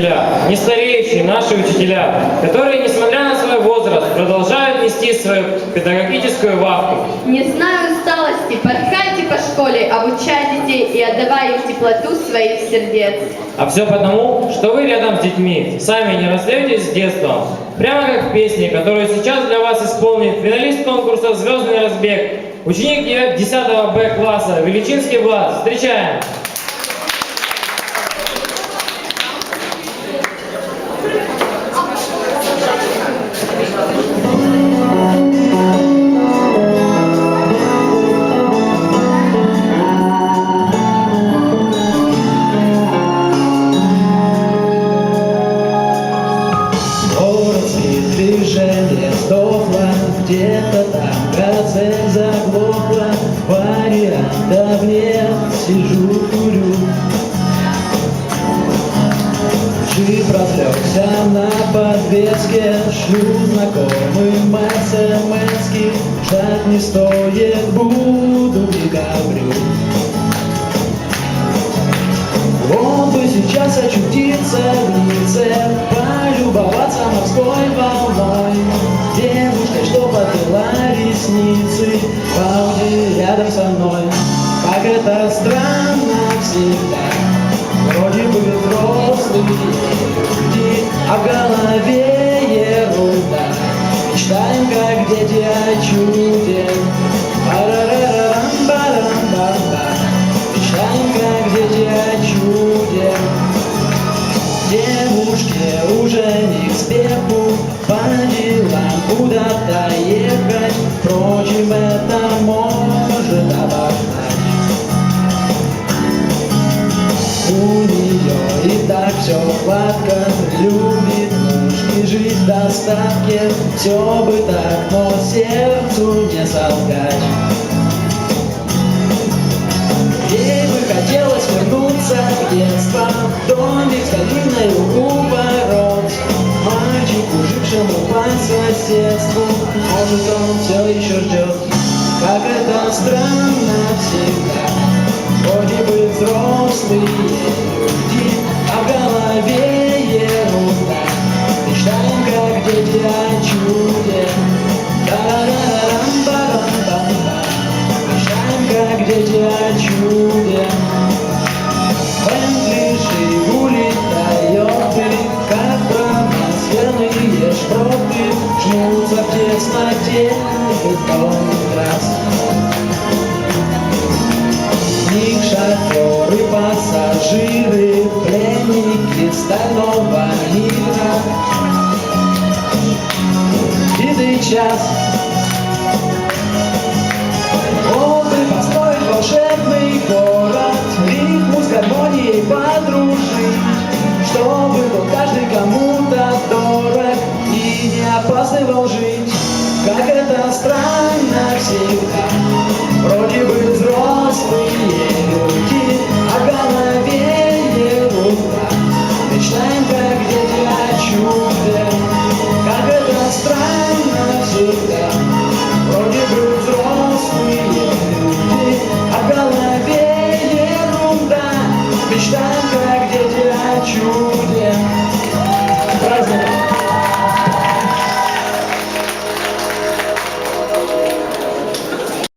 Учителя, не стареющие наши учителя, которые, несмотря на свой возраст, продолжают нести свою педагогическую вахту. Не знаю усталости, порхайте по школе, обучай детей и отдавай им теплоту своих сердец. А все потому, что вы рядом с детьми, сами не расстаетесь с детством. Прямо как в песне, которую сейчас для вас исполнит финалист конкурса «Звездный разбег», ученик 10 Б класса Величинский Влад. Встречаем! Газель заглохла, вариантов нет, сижу, курю. Джип разлегся на подвеске, шлю знакомым смс-ки, ждать не стоит, буду в декабрю. Он бы сейчас очутиться в лице, полюбоваться морской волной. Вроде бы взрослые люди, а в голове ерунда. Мечтаем, как дети о чуде. Мечтаем, как дети о чуде. Девушке уже не к спеху По делам куда-то ехать Впрочем, это и так все гладко Любит. Муж жизнь в достатке Все бы так, но сердцу не солгать. Ей бы хотелось вернуться в детство Домик с калиной у ворот. Мальчику, жившему по соседству Может он все еще ждет Как это странно всегда. Вроде бы взрослые шоферы, пассажиры Пленники стального мира час you.